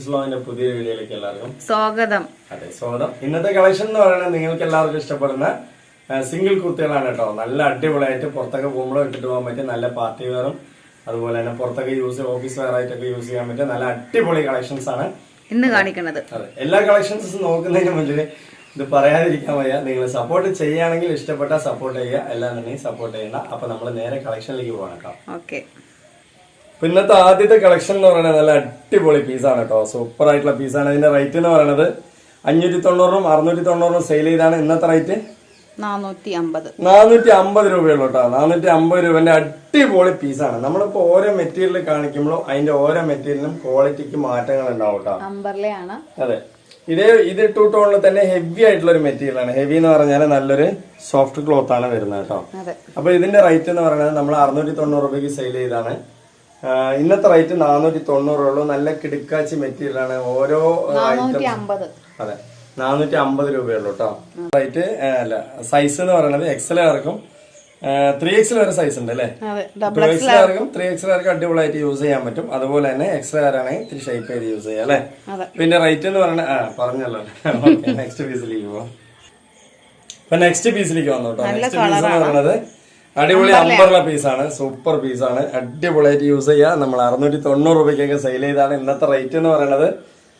ഇസ്ലാമിന്റെ പുതിയ വീഡിയോയിലേക്ക് എല്ലാവർക്കും സ്വാഗതം. അതെ സ്വാഗതം. ഇന്നത്തെ കളക്ഷൻ എന്ന് പറയുന്നത് നിങ്ങൾക്ക് എല്ലാവർക്കും ഇഷ്ടപ്പെടുന്ന സിംഗിൾ കുർത്തികളാണ് കേട്ടോ. നല്ല അടിപൊളിയായിട്ട് പുറത്തൊക്കെ പോകുമ്പോഴും ഇട്ടിട്ട് പോകാൻ പറ്റിയ നല്ല പാർട്ടി വെയറും അതുപോലെ തന്നെ പുറത്തൊക്കെ യൂസ് ഓഫീസ് വെയർ ആയിട്ടൊക്കെ യൂസ് ചെയ്യാൻ പറ്റിയ നല്ല അടിപൊളി കളക്ഷൻസ് ആണ്. ഇന്ന് കാണിക്കുന്നത് അതെ എല്ലാ കളക്ഷൻസ് നോക്കുന്നതിന് മുന്നിൽ ഇത് പറയാതിരിക്കാൻ വയ്യ. നിങ്ങൾ സപ്പോർട്ട് ചെയ്യുകയാണെങ്കിൽ ഇഷ്ടപ്പെട്ടാൽ സപ്പോർട്ട് ചെയ്യുക. അല്ലാന്നുണ്ടെങ്കിൽ സപ്പോർട്ട് ചെയ്യണ്ട. അപ്പൊ നമ്മൾ നേരെ കളക്ഷനിലേക്ക് പോകണം കേട്ടോ. ഓക്കെ അപ്പൊ ഇന്നത്തെ ആദ്യത്തെ കളക്ഷൻ എന്ന് പറയുന്നത് നല്ല അടിപൊളി പീസാണ് കേട്ടോ. സൂപ്പർ ആയിട്ടുള്ള പീസാണ് ഇതിന്റെ റേറ്റ് എന്ന് പറയുന്നത് അഞ്ഞൂറ്റി തൊണ്ണൂറും അറുന്നൂറ്റി തൊണ്ണൂറും സെയിൽ ചെയ്താണ്. ഇന്നത്തെ റേറ്റ് നാനൂറ്റി അമ്പത് രൂപയുള്ളൂ കേട്ടോ. നാനൂറ്റി അമ്പത് രൂപന്റെ അടിപൊളി പീസാണ് നമ്മളിപ്പോ ഓരോ മെറ്റീരിയൽ കാണിക്കുമ്പോഴും അതിന്റെ ഓരോ മെറ്റീരിയലിനും ക്വാളിറ്റിക്ക് മാറ്റങ്ങൾ ഉണ്ടാവും കേട്ടോ. അതെ. ഇതേ ഇത് ടൂ ടോണിൽ തന്നെ ഹെവി ആയിട്ടുള്ള ഒരു മെറ്റീരിയൽ ആണ്. ഹെവി എന്ന് പറഞ്ഞാൽ നല്ലൊരു സോഫ്റ്റ് ക്ലോത്ത് ആണ് വരുന്നത് കേട്ടോ. അപ്പൊ ഇതിന്റെ റേറ്റ് എന്ന് പറയുന്നത് നമ്മൾ അറുന്നൂറ്റി തൊണ്ണൂറ് രൂപയ്ക്ക് സെയിൽ ചെയ്താണ് ഇന്നത്തെ റേറ്റ് നാനൂറ്റി തൊണ്ണൂറ് ഉള്ളൂ. നല്ല കിടുക്കാച്ചി മെറ്റീരിയൽ ആണ്. ഓരോ അതെ. നാനൂറ്റി അമ്പത് രൂപയുള്ളൂ കേട്ടോ റേറ്റ് അല്ല സൈസ് എന്ന് പറയുന്നത് എക്സൽ ആർക്കും ത്രീ എക്സൽ വരെ സൈസ് ഉണ്ട് അല്ലേ? ടു എക്സൽ ആർക്കും ത്രീ എക്സൽ ആർക്കും അടിപൊളിയായിട്ട് യൂസ് ചെയ്യാൻ പറ്റും. അതുപോലെ തന്നെ എക്സൽ ആരാണെങ്കിൽ ഇത്തിരി ഷേപ്പ് ചെയ്ത് യൂസ് ചെയ്യാം അല്ലേ? പിന്നെ റേറ്റ് എന്ന് പറയുന്നത് ആ പറഞ്ഞല്ലോ. നെക്സ്റ്റ് പീസിലേക്ക് പോവാം. അപ്പൊ നെക്സ്റ്റ് പീസിലേക്ക് വന്നു കേട്ടോ നെക്സ്റ്റ് പീസ് എന്ന് പറയുന്നത് അടിപൊളി അമ്പറുള്ള പീസാണ് സൂപ്പർ പീസാണ്. അടിപൊളിയായിട്ട് യൂസ് ചെയ്യുക നമ്മൾ അറുന്നൂറ്റി തൊണ്ണൂറ് രൂപയ്ക്കൊക്കെ സെയിൽ ചെയ്താണ് ഇന്നത്തെ റേറ്റ് എന്ന് പറയുന്നത്.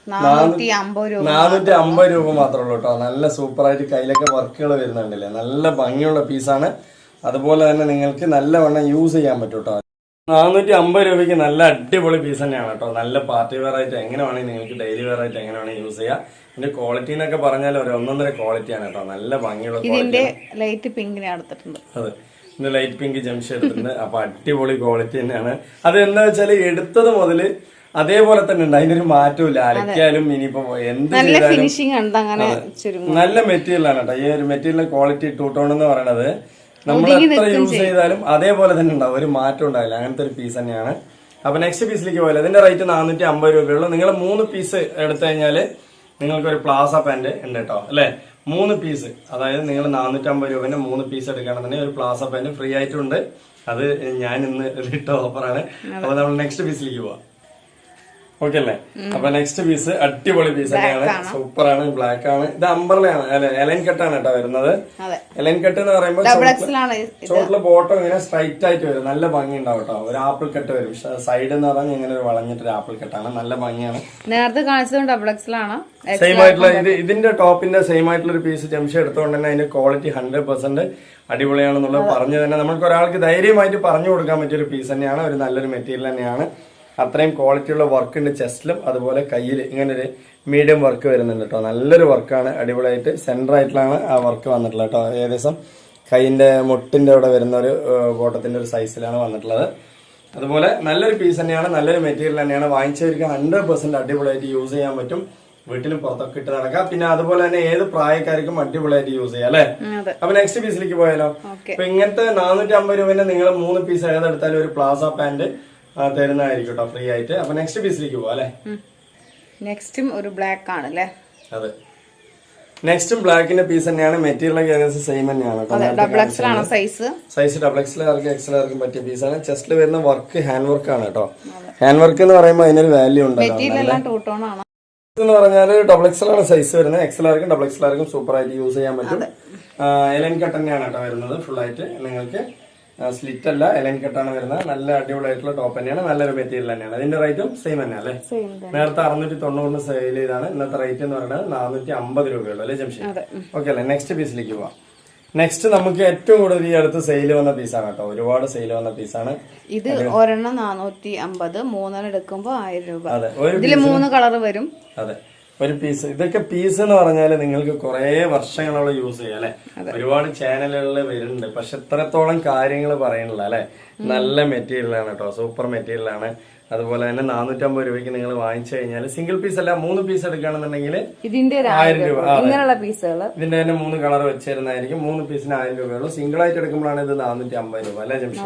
നാനൂറ്റി അമ്പത് രൂപ മാത്രമേ ഉള്ളൂ കേട്ടോ. നല്ല സൂപ്പർ ആയിട്ട് കയ്യിലൊക്കെ വർക്കുകൾ വരുന്നുണ്ടല്ലേ? നല്ല ഭംഗിയുള്ള പീസാണ്. അതുപോലെ തന്നെ നിങ്ങൾക്ക് നല്ലവണ്ണം യൂസ് ചെയ്യാൻ പറ്റും കേട്ടോ. നാനൂറ്റി അമ്പത് രൂപയ്ക്ക് നല്ല അടിപൊളി പീസ് തന്നെയാണ് കേട്ടോ. നല്ല പാർട്ടി വെയർ ആയിട്ട് എങ്ങനെ വേണമെങ്കിൽ നിങ്ങൾക്ക് ഡെയിലി വെയർ ആയിട്ട് എങ്ങനെ വേണമെങ്കിൽ യൂസ് ചെയ്യാം. ഇതിന്റെ ക്വാളിറ്റി എന്നൊക്കെ പറഞ്ഞാൽ ഒരു ഒന്നൊന്നര ക്വാളിറ്റിയാണ് കേട്ടോ. നല്ല ഭംഗിയുള്ള ഇതിന്റെ ലൈറ്റ് പിങ്കിനെ അടുത്തിട്ടുണ്ട് അതെ. ഇന്ന് ലൈറ്റ് പിങ്ക് ജംഷ എടുത്തിട്ടുണ്ട് അപ്പൊ അടിപൊളി ക്വാളിറ്റി തന്നെയാണ്. അത് എന്താ വെച്ചാൽ എടുത്തത് മുതൽ അതേപോലെ തന്നെ ഉണ്ട്. അതിനൊരു മാറ്റമില്ല അലക്കിയാലും ഇനിയിപ്പോ എന്ത് നല്ല ചെയ്താലും മെറ്റീരിയൽ ആണ് കേട്ടോ ഈ ഒരു മെറ്റീരിയലിന്റെ ക്വാളിറ്റി ടൂട്ടോൺ ടോൺ എന്ന് പറയുന്നത് നമ്മൾ എത്ര യൂസ് ചെയ്താലും അതേപോലെ തന്നെ ഉണ്ടാവും. ഒരു മാറ്റം ഉണ്ടാവില്ല. അങ്ങനത്തെ ഒരു പീസ് തന്നെയാണ്. അപ്പൊ നെക്സ്റ്റ് പീസിലേക്ക് പോയാലും. ഇതിന്റെ റേറ്റ് നാനൂറ്റി അമ്പത് രൂപയുള്ളൂ നിങ്ങൾ മൂന്ന് പീസ് എടുത്തു കഴിഞ്ഞാൽ നിങ്ങൾക്ക് ഒരു പ്ലാസ പാന്റ് ഉണ്ട് കേട്ടോ അല്ലെ? മൂന്ന് പീസ് അതായത് നിങ്ങൾ നാനൂറ്റമ്പത് രൂപന്റെ മൂന്ന് പീസ് എടുക്കുകയാണെന്നുണ്ടെങ്കിൽ ഒരു പ്ലാസ പാന്റ് ഫ്രീ ആയിട്ടുണ്ട്. അത് ഞാൻ ഇന്ന് ഇട്ട ഓഫറാണ് അപ്പൊ നമ്മൾ നെക്സ്റ്റ് പീസിലേക്ക് പോവാം. ഓക്കെ അല്ലേ അപ്പൊ നെക്സ്റ്റ് പീസ് അടിപൊളി പീസ് തന്നെയാണ്. സൂപ്പർ ആണ് ബ്ലാക്ക് ആണ്. ഇത് അമ്പർലയാണ് അല്ലെ? എലൈൻ കെട്ടാണ് കേട്ടോ വരുന്നത്. എലൈൻ കട്ട് എന്ന് പറയുമ്പോൾ ചോട്ടിൽ ബോട്ടം ഇങ്ങനെ സ്ട്രൈറ്റ് ആയിട്ട് വരും. നല്ല ഭംഗി ഉണ്ടാവും കേട്ടോ. ഒരു ആപ്പിൾ കട്ട് വരും. സൈഡ് എന്ന് പറഞ്ഞാൽ ഇങ്ങനെ ഒരു വളഞ്ഞിട്ട് ഒരു ആപ്പിൾ കെട്ടാണ് നല്ല ഭംഗിയാണ്. നേരത്തെ കാണിച്ചത് ഡബിൾ എക്സിലാണ് സെയിം ആയിട്ടുള്ള ഇത് ഇതിന്റെ ടോപ്പിന്റെ സെയിം ആയിട്ടുള്ള ഒരു പീസ് ജംഷ എടുത്തുകൊണ്ട് തന്നെ അതിന്റെ ക്വാളിറ്റി ഹൺഡ്രഡ് പെർസെന്റ് അടിപൊളിയാണെന്നുള്ളത് പറഞ്ഞു തന്നെ നമുക്ക് ഒരാൾക്ക് ധൈര്യമായിട്ട് പറഞ്ഞു കൊടുക്കാൻ പറ്റിയ ഒരു പീസ് തന്നെയാണ്. ഒരു നല്ലൊരു മെറ്റീരിയൽ തന്നെയാണ്. അത്രയും ക്വാളിറ്റിയുള്ള വർക്ക് ഉണ്ട് ചെസ്റ്റിലും അതുപോലെ കയ്യിൽ ഇങ്ങനെ ഒരു മീഡിയം വർക്ക് വരുന്നുണ്ട് കേട്ടോ നല്ലൊരു വർക്കാണ് അടിപൊളിയായിട്ട് സെന്റർ ആയിട്ടാണ് ആ വർക്ക് വന്നിട്ടുള്ളത് കേട്ടോ ഏകദേശം കൈയിന്റെ മുട്ടിന്റെ അവിടെ വരുന്ന ഒരു ബോട്ടത്തിന്റെ ഒരു സൈസിലാണ് വന്നിട്ടുള്ളത്. അതുപോലെ നല്ലൊരു പീസ് തന്നെയാണ് നല്ലൊരു മെറ്റീരിയൽ തന്നെയാണ്. വാങ്ങിച്ചവർക്ക് ഹൺഡ്രഡ് പെർസെന്റ് അടിപൊളിയായിട്ട് യൂസ് ചെയ്യാൻ പറ്റും. വീട്ടിലും പുറത്തൊക്കെ ഇട്ട് നടക്കാം. പിന്നെ അതുപോലെ തന്നെ ഏത് പ്രായക്കാർക്കും അടിപൊളിയായിട്ട് യൂസ് ചെയ്യാം അല്ലെ? അപ്പൊ നെക്സ്റ്റ് പീസിലേക്ക് പോയാലോ. അപ്പൊ ഇങ്ങനത്തെ നാനൂറ്റി അമ്പത് രൂപ നിങ്ങൾ മൂന്ന് പീസ് ഏതെടുത്താലും ഒരു പ്ലാസ പാന്റ് തരുന്നതായിരിക്കും കേട്ടോ ഫ്രീ ആയിട്ട് അപ്പൊ നെക്സ്റ്റ് പീസിലേക്ക് പോവാ അല്ലേ? നെക്സ്റ്റും ഒരു ബ്ലാക്ക് ആണ് അല്ലേ? അതെ. നെക്സ്റ്റും ബ്ലാക്കിന്റെ പീസ് തന്നെയാണ്. മെറ്റീരിയൽ ഏകദേശം സെയിം തന്നെയാണ് സൈസ് സൈസ് ഡബിൾ എക്സലാർക്കും എക്സലാർക്കും പറ്റിയ പീസാണ് ചെസ്റ്റിൽ വരുന്ന വർക്ക് ഹാൻഡ് വർക്ക് ആണ് കേട്ടോ. ഹാൻഡ് വർക്ക് എന്ന് പറയുമ്പോൾ അതിനൊരു വാല്യൂ ആണ്. എന്ന് പറഞ്ഞാൽ ഡബിൾ എക്സലാണ് സൈസ് വരുന്നത്. എക്സൽ ആർക്കും ഡബിൾ എക്സൽ ആർക്കും സൂപ്പർ ആയിട്ട് യൂസ് ചെയ്യാൻ പറ്റും. എലൻ കട്ടന്നെയാണ് കേട്ടോ വരുന്നത് ഫുൾ ആയിട്ട് നിങ്ങൾക്ക്. സ്ലിറ്റ് അല്ല എലങ്കി കെട്ടാണ് വരുന്നത്. നല്ല അടിപൊളിയായിട്ടുള്ള ടോപ്പ് തന്നെയാണ്. നല്ലൊരു മെറ്റീരിയൽ തന്നെയാണ്. അതിന്റെ റേറ്റും സെയിം തന്നെ അല്ലേ? നേരത്തെ അറുന്നൂറ്റി തൊണ്ണൂറിന് സെയിൽ ചെയ്താണ് ഇന്നത്തെ റേറ്റ് എന്ന് പറയുന്നത് നാനൂറ്റി അമ്പത് രൂപയുള്ളൂ അല്ലേ ജംഷി? ഓക്കെ അല്ലേ? നെക്സ്റ്റ് പീസിലേക്ക് പോവാം. നെക്സ്റ്റ് നമുക്ക് ഏറ്റവും കൂടുതൽ ഈ അടുത്ത് സെയിൽ വന്ന പീസാണ് കേട്ടോ. ഒരുപാട് സെയിൽ വന്ന പീസാണ് ഇത് ഒരെണ്ണം നാനൂറ്റി അമ്പത് മൂന്നെണ്ണം എടുക്കുമ്പോ ആയിരം രൂപ. ഇതിൽ മൂന്ന് കളർ വരും. അതെ. ഒരു പീസ് ഇതൊക്കെ പീസ് എന്ന് പറഞ്ഞാൽ നിങ്ങൾക്ക് കുറെ വർഷങ്ങളോളം യൂസ് ചെയ്യാം അല്ലെ? ഒരുപാട് ചാനലുകളിൽ വരുന്നുണ്ട്. പക്ഷെ ഇത്രത്തോളം കാര്യങ്ങൾ പറയണില്ല അല്ലെ? നല്ല മെറ്റീരിയലാണ് കേട്ടോ സൂപ്പർ മെറ്റീരിയലാണ് അതുപോലെ തന്നെ നാനൂറ്റമ്പത് രൂപയ്ക്ക് നിങ്ങൾ വാങ്ങിച്ചു കഴിഞ്ഞാൽ സിംഗിൾ പീസ് അല്ല മൂന്ന് പീസ് എടുക്കുകയാണെന്നുണ്ടെങ്കിൽ ഇതിന്റെ ആയിരം രൂപ. ഇങ്ങനെയുള്ള പീസുകൾ ഇതിന്റെ തന്നെ മൂന്ന് കളർ വെച്ചിരുന്നായിരിക്കും മൂന്ന് പീസിന് ആയിരം രൂപയുള്ളൂ സിംഗിൾ ആയിട്ട് എടുക്കുമ്പോഴാണ് ഇത് നാനൂറ്റി അമ്പത് രൂപ. അല്ലെ ജംഷി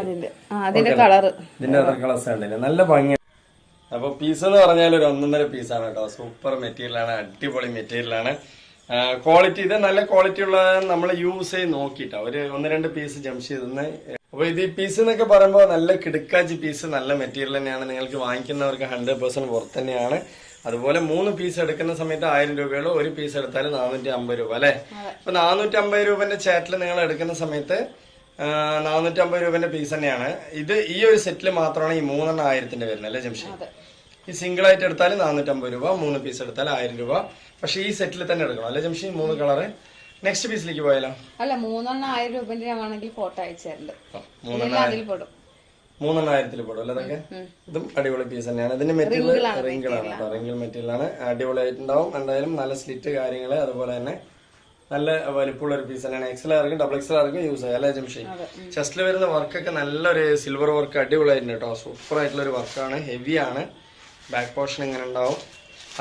ഇതിന്റെ കളറ്. ഇതിന്റെ കളേഴ്സ് ഉണ്ടല്ലേ നല്ല ഭംഗി അപ്പൊ പീസ് എന്ന് പറഞ്ഞാൽ ഒരു ഒന്നൊന്നര പീസാണ് കേട്ടോ. സൂപ്പർ മെറ്റീരിയലാണ് അടിപൊളി മെറ്റീരിയലാണ് ക്വാളിറ്റി ഇത് നല്ല ക്വാളിറ്റി ഉള്ള നമ്മൾ യൂസ് ചെയ്ത് നോക്കിട്ടോ ഒരു ഒന്ന് രണ്ട് പീസ് ജംഷീദിന്ന് അപ്പൊ ഇത് ഈ പീസ് എന്നൊക്കെ പറയുമ്പോൾ നല്ല കിടുക്കാച്ചി പീസ് നല്ല മെറ്റീരിയൽ തന്നെയാണ്. നിങ്ങൾക്ക് വാങ്ങിക്കുന്നവർക്ക് ഹൺഡ്രഡ് പെർസെന്റ് പുറത്ത് തന്നെയാണ്. അതുപോലെ മൂന്ന് പീസ് എടുക്കുന്ന സമയത്ത് ആയിരം രൂപയുള്ളൂ. ഒരു പീസ് എടുത്താൽ നാനൂറ്റി അമ്പത് രൂപ അല്ലേ? അപ്പൊ നാനൂറ്റി അമ്പത് രൂപന്റെ ചാറ്റിൽ നിങ്ങൾ എടുക്കുന്ന സമയത്ത് നാനൂറ്റി അമ്പത് രൂപന്റെ പീസ് തന്നെയാണ്. ഇത് ഈ ഒരു സെറ്റിൽ മാത്രമാണ് ഈ മൂന്നെണ്ണം ആയിരത്തിന്റെ വരുന്നത് അല്ലേ ജംഷി ഈ സിംഗിൾ ആയിട്ട് എടുത്താൽ നാനൂറ്റമ്പത് രൂപ മൂന്ന് പീസ് എടുത്താൽ ആയിരം രൂപ. പക്ഷെ ഈ സെറ്റിൽ തന്നെ എടുക്കണം അല്ലേ ജംഷി മൂന്ന് കളറ് നെക്സ്റ്റ് പീസിലേക്ക് പോയാലോ? അല്ല മൂന്നെണ്ണം ആയിരം രൂപന്റെ ആണെങ്കിൽ ഫോട്ടോ അയച്ചു തരണ്ട് ആ, മൂന്നെണ്ണം ഇതെല്ലാം അതിൽ പെടും. മൂന്നെണ്ണായിരത്തിൽ പോടും അല്ലേ അതൊക്കെ? ഇതും അടിപൊളി പീസ് തന്നെയാണ്. ഇതിന്റെ മെറ്റീരിയൽ റിങ്കിളാണ് റിങ്കിൾ മെറ്റീരിയൽ ആണ്. അടിപൊളിയായിട്ടുണ്ടാവും. എന്തായാലും നല്ല സ്ലിറ്റ് കാര്യങ്ങൾ അതുപോലെ തന്നെ നല്ല വലിപ്പമുള്ള ഒരു പീസ് തന്നെയാണ്. എക്സൽ ആർക്കും ഡബിൾ എക്സൽ ആർക്കും യൂസ് ചെയ്യാം അല്ലേ ജംഷി? ചെസ്റ്റിൽ വരുന്ന വർക്കൊക്കെ നല്ലൊരു സിൽവർ വർക്ക് അടിപൊളിയായിരുന്നു കേട്ടോ. സൂപ്പർ ആയിട്ടുള്ള ഒരു വർക്കാണ് ഹെവിയാണ് ആണ്. ബാക്ക് പോർഷൻ ഇങ്ങനെ ഉണ്ടാവും.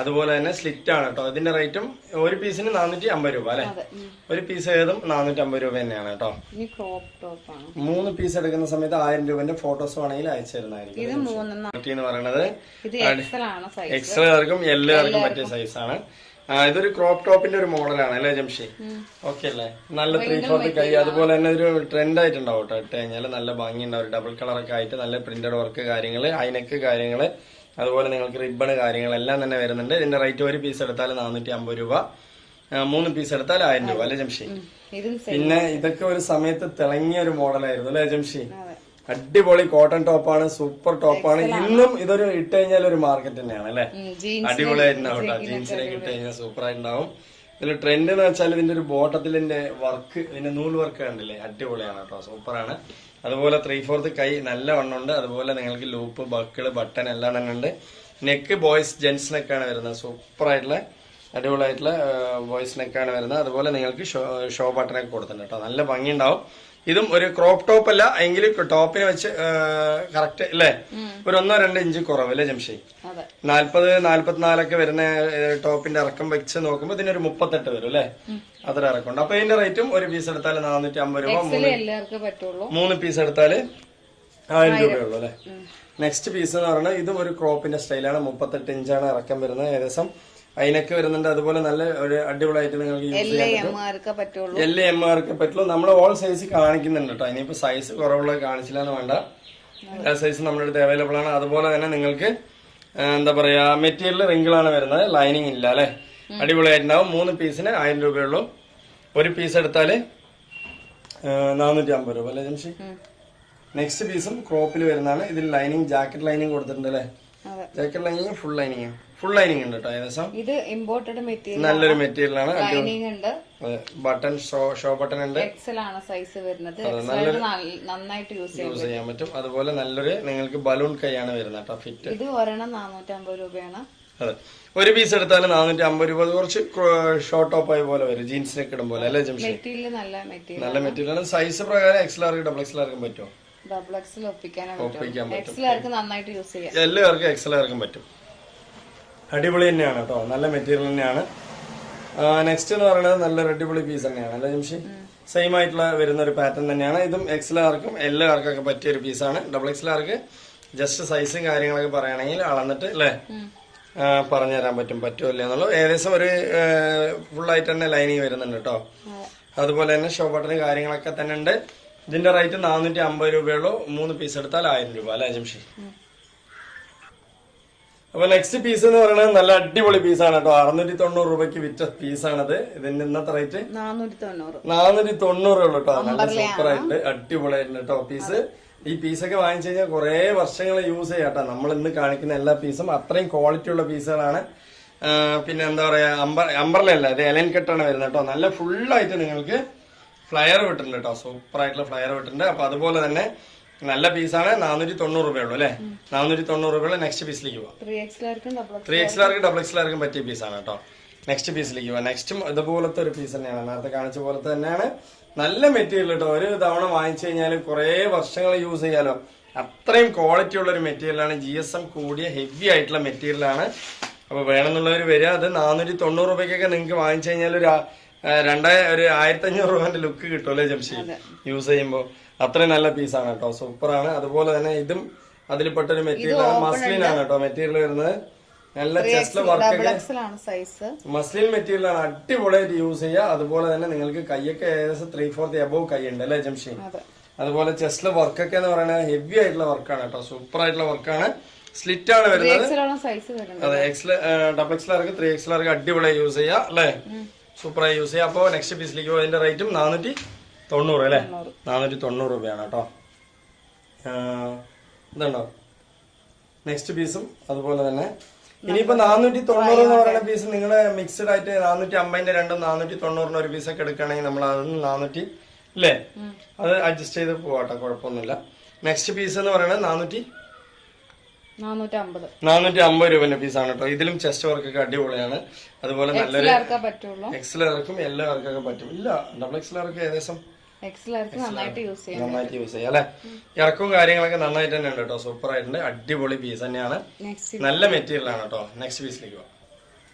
അതുപോലെ തന്നെ സ്ലിറ്റ് ആണ് കേട്ടോ. ഇതിന്റെ റേറ്റും ഒരു പീസിന് നാനൂറ്റി അമ്പത് രൂപ അല്ലെ? ഒരു പീസ് ഏതും നാനൂറ്റി അമ്പത് രൂപ തന്നെയാണ് കേട്ടോ. ആണ്. മൂന്ന് പീസ് എടുക്കുന്ന സമയത്ത് ആയിരം രൂപന്റെ ഫോട്ടോസ് വേണമെങ്കിൽ അയച്ചു തരുന്നതായിരിക്കും. ആർക്കും എന്ന് പറയുന്നത് എക്സൽ ആണ് എക്സലുകാർക്കും എല്ലാവർക്കും പറ്റിയ സൈസാണ് ഇതൊരു ക്രോപ്പ് ടോപ്പിന്റെ ഒരു മോഡലാണ് അല്ലേ ജംഷി? ഓക്കെ അല്ലേ? നല്ല ത്രീ ഫോർത്ത് കൈ. അതുപോലെ തന്നെ ഒരു ട്രെൻഡ് ആയിട്ടുണ്ടാവും കേട്ടോ. ഇട്ട് കഴിഞ്ഞാൽ നല്ല ഭംഗി ഉണ്ടാവും ഡബിൾ കളറൊക്കെ ആയിട്ട് നല്ല പ്രിന്റഡ് വർക്ക് കാര്യങ്ങൾ അയിനക്ക് കാര്യങ്ങൾ അതുപോലെ നിങ്ങൾക്ക് റിബൺ കാര്യങ്ങളെല്ലാം തന്നെ വരുന്നുണ്ട്. ഇതിന്റെ റേറ്റ് ഒരു പീസ് എടുത്താൽ നാനൂറ്റി അമ്പത് രൂപ മൂന്ന് പീസ് എടുത്താൽ ആയിരം രൂപ അല്ലേ ജംഷി? പിന്നെ ഇതൊക്കെ ഒരു സമയത്ത് തിളങ്ങിയ ഒരു മോഡലായിരുന്നു അല്ലേ ജംഷി? അടിപൊളി കോട്ടൺ ടോപ്പാണ് സൂപ്പർ ടോപ്പാണ് ഇന്നും ഇതൊരു ഇട്ട് കഴിഞ്ഞാൽ ഒരു മാർക്കറ്റ് തന്നെയാണ് അല്ലെ? അടിപൊളിയായിട്ടുണ്ടാവും കേട്ടോ ജീൻസിനൊക്കെ ഇട്ട് കഴിഞ്ഞാൽ സൂപ്പർ ആയിട്ടുണ്ടാവും ഇതിൽ ട്രെൻഡ് എന്ന് വെച്ചാൽ ഇതിന്റെ ഒരു ബോട്ടത്തിലിന്റെ വർക്ക് ഇതിന്റെ നൂൽ വർക്ക് കണ്ടില്ലേ? അടിപൊളിയാണ് കേട്ടോ സൂപ്പറാണ് അതുപോലെ ത്രീ ഫോർത്ത് കൈ നല്ല വണ്ണമുണ്ട് അതുപോലെ നിങ്ങൾക്ക് ലൂപ്പ് ബക്കിൾ ബട്ടൺ എല്ലാം തന്നെ ഉണ്ട്. നെക്ക് ബോയ്സ് ജെൻസ് നെക്കാണ് വരുന്നത്. സൂപ്പർ ആയിട്ടുള്ള അടിപൊളിയായിട്ടുള്ള ബോയ്സിനൊക്കെയാണ് നെക്കാണ് വരുന്നത്. അതുപോലെ നിങ്ങൾക്ക് ഷോ ഷോ ബട്ടനൊക്കെ കൊടുത്തിട്ടുണ്ട് കേട്ടോ നല്ല ഭംഗിയുണ്ടാവും. ഇതും ഒരു ക്രോപ്പ് ടോപ്പ് അല്ല എങ്കിൽ ടോപ്പിന് വെച്ച് കറക്റ്റ് അല്ലേ? ഒരു ഒന്നോ രണ്ടോ ഇഞ്ച് കുറവല്ലേ ജംഷി? നാല്പത് നാല്പത്തിനാലൊക്കെ വരുന്ന ടോപ്പിന്റെ ഇറക്കം വെച്ച് നോക്കുമ്പോൾ ഇതിനൊരു മുപ്പത്തെട്ട് വരും അല്ലേ? അത്ര ഇറക്കം ഉണ്ട് അപ്പൊ ഇതിന്റെ റേറ്റും ഒരു പീസ് എടുത്താൽ നാനൂറ്റി അമ്പത് രൂപ മൂന്ന് പീസ് എടുത്താൽ ആയിരം രൂപയുള്ളൂ അല്ലേ? നെക്സ്റ്റ് പീസ് എന്ന് പറഞ്ഞാൽ ഇതും ഒരു ക്രോപ്പിന്റെ സ്റ്റൈലാണ് മുപ്പത്തെട്ട് ഇഞ്ചാണ് ഇറക്കം വരുന്നത് ഏകദേശം. അതിനൊക്കെ വരുന്നുണ്ട്. അതുപോലെ നല്ല ഒരു അടിപൊളിയായിട്ട് നിങ്ങൾക്ക് യൂസ് ചെയ്യാൻ പറ്റും. എൽ എം ആർക്ക് പറ്റുള്ളൂ. നമ്മൾ ഓൾ സൈസ് കാണിക്കുന്നുണ്ട് കേട്ടോ. ഇനിയിപ്പോ സൈസ് കുറവുള്ളത് കാണിച്ചില്ല എന്ന് വേണ്ട. എല്ലാ സൈസും നമ്മുടെ അടുത്ത് അവൈലബിൾ ആണ്. അതുപോലെ തന്നെ നിങ്ങൾക്ക് എന്താ പറയാ മെറ്റീരിയൽ റിങ്കിളാണ് വരുന്നത്. ലൈനിങ് ഇല്ല അല്ലെ? അടിപൊളിയായിട്ടുണ്ടാവും. മൂന്ന് പീസിന് ആയിരം രൂപയുള്ളൂ. ഒരു പീസ് എടുത്താൽ നാനൂറ്റി അമ്പത് രൂപ അല്ലേ ജംഷി? നെക്സ്റ്റ് പീസും ക്രോപ്പിൽ വരുന്നതാണ്. ഇതിൽ ലൈനിങ് ജാക്കറ്റ് ലൈനിങ് കൊടുത്തിട്ടുണ്ട് അല്ലേ? Jacket lining full lining full lining ഉണ്ട് കേട്ടോ ഏകദേശം. ഇത് ഇമ്പോർട്ടഡ് മെറ്റീരിയൽ നല്ലൊരു മെറ്റീരിയലാണ് ലൈനിങ് ഉണ്ട്. ബട്ടൺ ഷോ ബട്ടൺ ഉണ്ട്. എക്സൽ ആണ് സൈസ് വരുന്നത്. നന്നായിട്ട് യൂസ് യൂസ് ചെയ്യാൻ പറ്റും. അതുപോലെ നല്ലൊരു നിങ്ങൾക്ക് ബലൂൺ കൈയാണ് വരുന്നത് കേട്ടോ ഫിറ്റ് ഇത് ഒരെണ്ണം നാനൂറ്റമ്പത് രൂപയാണ്. അതെ. ഒരു പീസ് എടുത്താൽ നാനൂറ്റി അമ്പത് രൂപ കുറച്ച് ഷോർട്ട് ടോപ്പ് ആയ പോലെ വരും. ജീൻസിനൊക്കെ ഇടും പോലെ അല്ലേ ജംഷി? മെറ്റീരിയൽ നല്ല മെറ്റീരിയൽ മെറ്റീരിയൽ ആണ്. സൈസ് പ്രകാരം എക്സൽ ആർക്ക് ഡബിൾ എക്സൽ ആർക്കും പറ്റുമോ? ഡബിൾ എക്സൽ ഒപ്പിക്കാൻ ഒപ്പിക്കാൻ പറ്റും. എക്സൽ ആർക്ക് നന്നായിട്ട് യൂസ് ചെയ്യാം. എല്ലാവർക്കും എക്സൽ ആർക്കും പറ്റും. അടിപൊളി തന്നെയാണ് കേട്ടോ. നല്ല മെറ്റീരിയൽ തന്നെയാണ്. നെക്സ്റ്റ് എന്ന് പറയുന്നത് നല്ലൊരു അടിപൊളി പീസ് തന്നെയാണ്. അല്ലെ ജംഷി? സെയിം ആയിട്ടുള്ള വരുന്ന ഒരു പാറ്റേൺ തന്നെയാണ്. ഇതും എക്സൽ ആർക്കും എല്ലാവർക്കൊക്കെ പറ്റിയ ഒരു പീസാണ് ഡബിൾ എക്സൽ ആർക്ക് ജസ്റ്റ് സൈസും കാര്യങ്ങളൊക്കെ പറയുകയാണെങ്കിൽ അളന്നിട്ട് അല്ലേ? പറഞ്ഞു പറഞ്ഞുതരാൻ പറ്റും. പറ്റുമോ ഇല്ല എന്നുള്ളത്. ഏകദേശം ഒരു ഫുൾ ആയിട്ട് തന്നെ ലൈനിങ് വരുന്നുണ്ട് കേട്ടോ. അതുപോലെ തന്നെ ഷോ ബട്ടണും കാര്യങ്ങളൊക്കെ തന്നെ ഉണ്ട്. ഇതിന്റെ റേറ്റ് നാനൂറ്റി അമ്പത് രൂപയുള്ളൂ മൂന്ന് പീസ് എടുത്താൽ ആയിരം രൂപ. അല്ലേ ജംഷി? അപ്പൊ നെക്സ്റ്റ് പീസ് എന്ന് പറയുന്നത് നല്ല അടിപൊളി പീസാണ് കേട്ടോ. അറുന്നൂറ്റി തൊണ്ണൂറ് രൂപയ്ക്ക് വിറ്റ പീസാണത് ഇതിന്റെ ഇന്നത്തെ റേറ്റ് നാനൂറ്റി തൊണ്ണൂറ് നാനൂറ്റി തൊണ്ണൂറ് ഉള്ളു കേട്ടോ. നല്ല സൂപ്പർ ആയിട്ട് അടിപൊളിയായിട്ടുണ്ട് കേട്ടോ പീസ് ഈ പീസൊക്കെ വാങ്ങിച്ചു കഴിഞ്ഞാൽ കുറെ വർഷങ്ങൾ യൂസ് ചെയ്യാം കേട്ടോ. നമ്മൾ ഇന്ന് കാണിക്കുന്ന എല്ലാ പീസും അത്രയും ക്വാളിറ്റി ഉള്ള പീസുകളാണ് പിന്നെ എന്താ പറയാ അമ്പർ അമ്പർലല്ല ഇത് എലൻ കെട്ടാണ് വരുന്നത് കേട്ടോ. നല്ല ഫുള്ളായിട്ട് നിങ്ങൾക്ക് ഫ്ലയർ വിട്ടിട്ടുണ്ട് കേട്ടോ. സൂപ്പർ ആയിട്ടുള്ള ഫ്ലയർ വിട്ടിട്ടുണ്ട്. അപ്പൊ അതുപോലെ തന്നെ നല്ല പീസാണ്. നാനൂറ്റി തൊണ്ണൂറ് രൂപയുള്ളൂ അല്ലേ? നാനൂറ്റി തൊണ്ണൂറ് രൂപയുള്ള നെക്സ്റ്റ് പീസിലേക്ക് പോവാം. ത്രീ എക്സലാർക്കും ഡബിൾ എക്സ് എക്സിലാർക്കും ഡബിൾ എക്സിലാർക്കും പറ്റിയ പീസാണ് കേട്ടോ. നെക്സ്റ്റ് പീസിലേക്ക് പോവാം. നെക്സ്റ്റും ഇതുപോലത്തെ ഒരു പീസ് തന്നെയാണ്. നേരത്തെ കാണിച്ച പോലത്തെ തന്നെയാണ്. നല്ല മെറ്റീരിയൽ കേട്ടോ ഒരു തവണ വാങ്ങിച്ചു കഴിഞ്ഞാൽ കുറേ വർഷങ്ങൾ യൂസ് ചെയ്യാലോ. അത്രയും ക്വാളിറ്റി ഉള്ള ഒരു മെറ്റീരിയലാണ് ജി എസ് എം കൂടിയ ഹെവി ആയിട്ടുള്ള മെറ്റീരിയലാണ് അപ്പൊ വേണമെന്നുള്ളവർ വരിക. അത് നാനൂറ്റി തൊണ്ണൂറ് രൂപയ്ക്കൊക്കെ നിങ്ങൾക്ക് വാങ്ങിച്ചു കഴിഞ്ഞാൽ ഒരു രണ്ടായിരം രണ്ടായ ഒരു ആയിരത്തി അഞ്ഞൂറ് രൂപന്റെ ലുക്ക് കിട്ടുമല്ലേ ജംഷി യൂസ് ചെയ്യുമ്പോൾ അത്രയും നല്ല പീസാണ് കേട്ടോ. സൂപ്പറാണ് അതുപോലെ തന്നെ ഇതും അതിൽപ്പെട്ട ഒരു മെറ്റീരിയൽ ആണ്. മസ്ലിൻ ആണ് കേട്ടോ മെറ്റീരിയൽ വരുന്നത്. നല്ല ചെസ്റ്റ് വർക്ക് മസ്ലിൻ മെറ്റീരിയൽ ആണ് അടിപൊളിയായിട്ട് യൂസ് ചെയ്യുക. അതുപോലെ തന്നെ നിങ്ങൾക്ക് കൈയൊക്കെ ഏകദേശം ത്രീ ഫോർത്ത് എബോവ് കൈ ഉണ്ട് അല്ലേ ജംഷി അതെ. അതുപോലെ ചെസ്റ്റിലെ വർക്കൊക്കെ എന്ന് പറയുന്നത് ഹെവി ആയിട്ടുള്ള വർക്കാണ് കേട്ടോ. സൂപ്പർ ആയിട്ടുള്ള വർക്കാണ് സ്ലിറ്റ് ആണ് വരുന്നത്. അതെ എക്സ് ഡബിൾ എക്സ് ആർക്ക് ത്രീ എക്സ് ആർക്ക് അടിപൊളിയായി യൂസ് ചെയ്യാം അല്ലേ? സൂപ്പറായി യൂസ് ചെയ്യാം അപ്പോൾ നെക്സ്റ്റ് പീസിലേക്ക് അതിന്റെ റേറ്റും നാനൂറ്റി തൊണ്ണൂറ് അല്ലേ? നാനൂറ്റി തൊണ്ണൂറ് രൂപയാണ് കേട്ടോ. ഇതുണ്ടോ? നെക്സ്റ്റ് പീസും അതുപോലെ തന്നെ. ഇനിയിപ്പോ നാനൂറ്റി തൊണ്ണൂറ് എന്ന് പറയുന്ന പീസ് നിങ്ങൾ മിക്സഡ് ആയിട്ട് നാനൂറ്റി അമ്പതിന്റെ രണ്ടും നാനൂറ്റി തൊണ്ണൂറിന് ഒരു പീസൊക്കെ എടുക്കുകയാണെങ്കിൽ നമ്മൾ അതിന് നാനൂറ്റി അല്ലേ? അത് അഡ്ജസ്റ്റ് ചെയ്ത് പോവാട്ടോ കുഴപ്പമൊന്നുമില്ല. നെക്സ്റ്റ് പീസ് എന്ന് പറയുന്നത് നാനൂറ്റി നാനൂറ്റി അമ്പത് രൂപന്റെ പീസാണ് കേട്ടോ. ഇതിലും ചെസ്റ്റ് വർക്ക് ഒക്കെ അടിപൊളിയാണ്. അതുപോലെ നല്ലൊരു എക്സിലർക്കും എല്ലാവർക്കൊക്കെ പറ്റും. ഇല്ല ഡബിൾ എക്സലർക്ക് ഏകദേശം നന്നായിട്ട് യൂസ് ചെയ്യാം. അല്ലെ? ഇറക്കവും കാര്യങ്ങളൊക്കെ നന്നായിട്ട് തന്നെ ഉണ്ട് കേട്ടോ. സൂപ്പർ ആയിട്ടുണ്ട്. അടിപൊളി പീസ് തന്നെയാണ്. നല്ല മെറ്റീരിയൽ ആണ് കേട്ടോ. നെക്സ്റ്റ് പീസിലേക്ക് പോവാം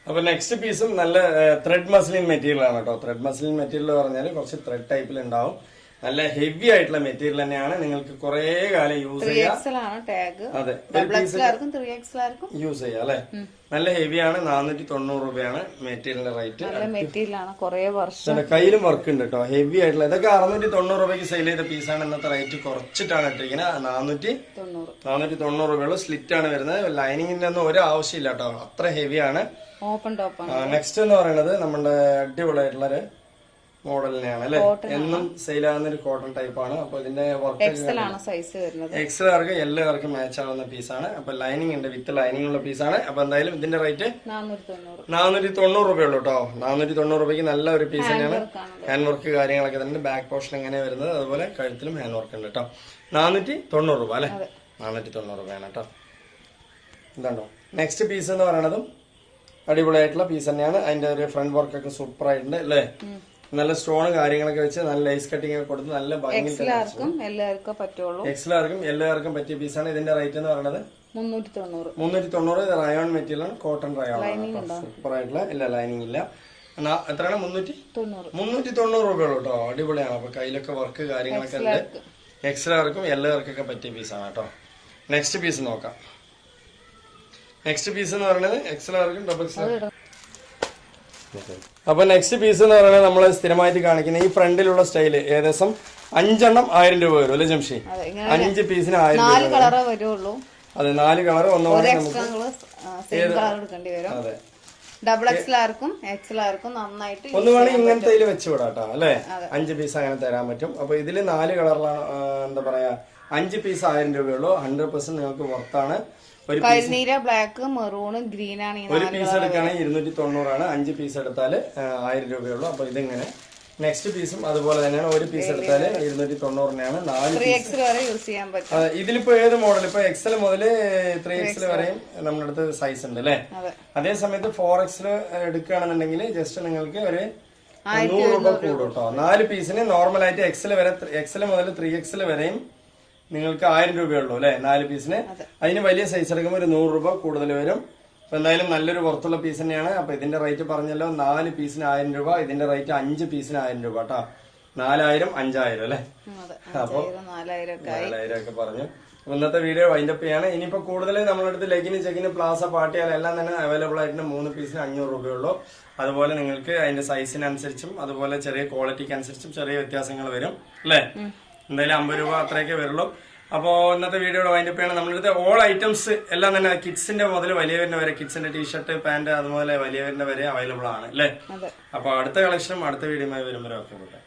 അപ്പൊ നെക്സ്റ്റ് പീസും നല്ല ത്രെഡ് മസ്ലിൻ മെറ്റീരിയൽ ആണ് കേട്ടോ. ത്രെഡ് മസ്ലിൻ മെറ്റീരിയൽ പറഞ്ഞാൽ കുറച്ച് ത്രെഡ് ടൈപ്പിൽ ഉണ്ടാവും. നല്ല ഹെവി ആയിട്ടുള്ള മെറ്റീരിയൽ തന്നെയാണ്. നിങ്ങൾക്ക് കുറെ കാലം യൂസ് ചെയ്യാം. ആണ് യൂസ് ചെയ്യാം അല്ലെ? നല്ല ഹെവിയാണ് നാനൂറ്റി തൊണ്ണൂറ് രൂപയാണ് മെറ്റീരിയലിന്റെ റേറ്റ് മെറ്റീരിയൽ ആണ്. കുറെ വർഷം. കയ്യിലും വർക്ക് ഉണ്ട് കേട്ടോ ഹെവി ആയിട്ടുള്ള ഇതൊക്കെ അറുന്നൂറ്റി തൊണ്ണൂറ് രൂപയ്ക്ക് സെയിൽ ചെയ്ത പീസാണ് ഇന്നത്തെ റേറ്റ് കുറച്ചിട്ടാണ് ഇട്ടിരിക്കുന്നത്. നാനൂറ്റി തൊണ്ണൂറ്. നാനൂറ്റി തൊണ്ണൂറ് രൂപയുള്ള സ്ലിറ്റ് ആണ് വരുന്നത്. ലൈനിങ്ങിന്റെ ഒന്നും ഒരു ആവശ്യമില്ല കേട്ടോ അത്ര ഹെവിയാണ് ഓപ്പൺ ടോപ്പ് ആണ്. നെക്സ്റ്റ് എന്ന് പറയുന്നത് നമ്മുടെ അടിപൊളിയായിട്ടുള്ള തന്നെയാണ് അല്ലെ? എന്നും സെയിൽ ആകുന്ന ഒരു കോട്ടൺ ടൈപ്പ് ആണ്. അപ്പൊ ഇതിന്റെ വർക്ക് എക്സൽ സൈസ് വരുന്നത്. എക്സലാർക്ക് ആർക്ക് മാച്ച് ആവുന്ന പീസാണ് അപ്പൊ ലൈനിങ് ഉണ്ട് വിത്ത് ലൈനിങ് ഉള്ള പീസാണ് അപ്പൊ എന്തായാലും ഇതിന്റെ റേറ്റ് നാനൂറ്റി തൊണ്ണൂറ് തൊണ്ണൂറ് രൂപയുള്ളൂ കേട്ടോ നാനൂറ്റി തൊണ്ണൂറ് രൂപയ്ക്ക് നല്ല ഒരു പീസ് തന്നെയാണ്. ഹാൻഡ് വർക്ക് കാര്യങ്ങളൊക്കെ തന്നെ. ബാക്ക് പോർഷൻ എങ്ങനെ വരുന്നത്? അതുപോലെ കഴുത്തിലും ഹാൻഡ് വർക്ക് ഉണ്ട് കേട്ടോ നാനൂറ്റി തൊണ്ണൂറ് രൂപ അല്ലെ? നാനൂറ്റി തൊണ്ണൂറ് രൂപയാണ് കേട്ടോ ഇതാണ്ടോ? നെക്സ്റ്റ് പീസ് എന്ന് പറയുന്നതും അടിപൊളിയായിട്ടുള്ള പീസ് തന്നെയാണ്. അതിന്റെ ഒരു ഫ്രണ്ട് വർക്ക് ഒക്കെ സൂപ്പർ ആയിട്ടുണ്ട് അല്ലേ? നല്ല സ്റ്റോൺ കാര്യങ്ങളൊക്കെ വെച്ച് നല്ല ലൈസ് കട്ടിംഗ് ഒക്കെ കൊടുത്ത് നല്ല ഭംഗി എല്ലാവർക്കും എല്ലാവർക്കും പറ്റുള്ളൂ. എക്സലാർക്കും എല്ലാവർക്കും പറ്റിയ പീസാണ് ഇതിന്റെ റേറ്റ് എന്ന് പറയുന്നത് മുന്നൂറ്റി തൊണ്ണൂറ് മുന്നൂറ്റി തൊണ്ണൂറ് റയോൺ മെറ്റീരിയൽ ആണ്. കോട്ടൺ റയോൺ സൂപ്പർ ആയിട്ടുള്ള ഇല്ല ലൈനിങ് ഇല്ല. എത്രയാണ്? മുന്നൂറ്റി തൊണ്ണൂറ്. മുന്നൂറ്റി തൊണ്ണൂറ് രൂപയുള്ളൂ കേട്ടോ. അടിപൊളിയാണ്. അപ്പൊ കയ്യിലൊക്കെ വർക്ക് കാര്യങ്ങളൊക്കെ ഉണ്ട്. എക്സ്ട്രാർക്കും എല്ലാവർക്കൊക്കെ പറ്റിയ പീസാണ് കേട്ടോ. നെക്സ്റ്റ് പീസ് നോക്കാം. നെക്സ്റ്റ് പീസ് എന്ന് പറയുന്നത് എക്സിലാർക്കും ഡബിൾ അപ്പൊ നെക്സ്റ്റ് പീസ് എന്ന് പറയുന്നത് നമ്മൾ സ്ഥിരമായിട്ട് കാണിക്കുന്ന ഈ ഫ്രണ്ടിലുള്ള സ്റ്റൈൽ ഏകദേശം അഞ്ചെണ്ണം ആയിരം രൂപ വരും അല്ലേ ജംഷി? അഞ്ച് പീസിന് ആയിരം വരുള്ളൂ. അതെ നാല് കളർ ഒന്ന് ഒരു വേണമെങ്കിൽ എക്സ്ട്രാ നിങ്ങൾ സെയിം കളർ എടുക്കേണ്ടി വരും. അതെ. ഡബിൾ എക്സലാർക്കും എക്സലാർക്കും നന്നായിട്ട് ഒന്ന് വേണമെങ്കിൽ ഇങ്ങനത്തെ വെച്ച് വിടാട്ടോ അല്ലേ? അഞ്ച് പീസ് അങ്ങനെ തരാൻ പറ്റും. അപ്പൊ ഇതിൽ നാല് കളറിലാണ് എന്താ പറയാ അഞ്ച് പീസ് ആയിരം രൂപയുള്ളൂ ഹൺഡ്രഡ് പെർസെന്റ് നിങ്ങൾക്ക് പുറത്താണ് ഒരു കരിനീര ബ്ലാക്ക് മെറൂൺ ഗ്രീൻ ആണ് ഒരു പീസ് എടുക്കുകയാണെങ്കിൽ ഇരുന്നൂറ്റി തൊണ്ണൂറാണ്. അഞ്ച് പീസ് എടുത്താൽ ആയിരം രൂപയുള്ളൂ. അപ്പൊ ഇതിങ്ങനെ. നെക്സ്റ്റ് പീസും അതുപോലെ തന്നെയാണ്. ഒരു പീസ് എടുത്താൽ ഇരുന്നൂറ്റി തൊണ്ണൂറിനാണ് നാല് വരെ യൂസ് ചെയ്യാൻ പറ്റും. ഇതിലിപ്പോ ഏത് മോഡൽ ഇപ്പൊ എക്സൽ മുതൽ ത്രീ എക്സൽ വരെയും നമ്മുടെ അടുത്ത് സൈസ് ഉണ്ട് അല്ലേ? അതേ. സമയത്ത് ഫോർ എക്സൽ എടുക്കുകയാണെന്നുണ്ടെങ്കിൽ ജസ്റ്റ് നിങ്ങൾക്ക് ഒരു നൂറ് രൂപ കൂടും കേട്ടോ നാല് പീസിന് നോർമൽ ആയിട്ട് എക്സൽ വരെ എക്സൽ മുതൽ ത്രീ എക്സൽ വരെയും നിങ്ങൾക്ക് ആയിരം രൂപയുള്ളൂ അല്ലെ? നാല് പീസിന്. അതിന് വലിയ സൈസ് എടുക്കുമ്പോൾ ഒരു നൂറ് രൂപ കൂടുതൽ വരും. അപ്പൊ എന്തായാലും നല്ലൊരു പുറത്തുള്ള പീസ് തന്നെയാണ്. അപ്പൊ ഇതിന്റെ റേറ്റ് പറഞ്ഞല്ലോ നാല് പീസിന് ആയിരം രൂപ ഇതിന്റെ റേറ്റ് അഞ്ച് പീസിന് ആയിരം രൂപ കേട്ടോ നാലായിരം അഞ്ചായിരം അല്ലെ? അഞ്ചായിരം നാലായിരം ഒക്കെ പറഞ്ഞു. അപ്പൊ ഇന്നത്തെ വീഡിയോ വൈൻഡപ്പ് ചെയ്യാണ്. ഇനിയിപ്പോ കൂടുതൽ നമ്മളടുത്ത് ലെഗിന് ചെക്കിന് പ്ലാസ പാട്ടിയാൽ എല്ലാം തന്നെ അവൈലബിൾ ആയിട്ടുണ്ട്. മൂന്ന് പീസിന് അഞ്ഞൂറ് രൂപയുള്ളൂ അതുപോലെ നിങ്ങൾക്ക് അതിന്റെ സൈസിനനുസരിച്ചും അതുപോലെ ചെറിയ ക്വാളിറ്റിക്ക് അനുസരിച്ചും ചെറിയ വ്യത്യാസങ്ങൾ വരും. അല്ലേ? എന്തായാലും അമ്പത് രൂപ അത്രയൊക്കെ വരുള്ളൂ. അപ്പോൾ ഇന്നത്തെ വീഡിയോയുടെ വൈൻഡപ്പ് ചെയ്യണം. നമ്മുടെ ഓൾ ഐറ്റംസ് എല്ലാം തന്നെ കിഡ്സിന്റെ മുതൽ വലിയവരുടെ വരെ കിഡ്സിന്റെ ടീഷർട്ട് പാന്റ് അതുപോലെ വലിയവരുടെ വരെ അവൈലബിൾ ആണ് അല്ലേ? അപ്പോൾ അടുത്ത കളക്ഷനും അടുത്ത വീഡിയോയുമായി വരുമ്പോൾ ഓക്കെ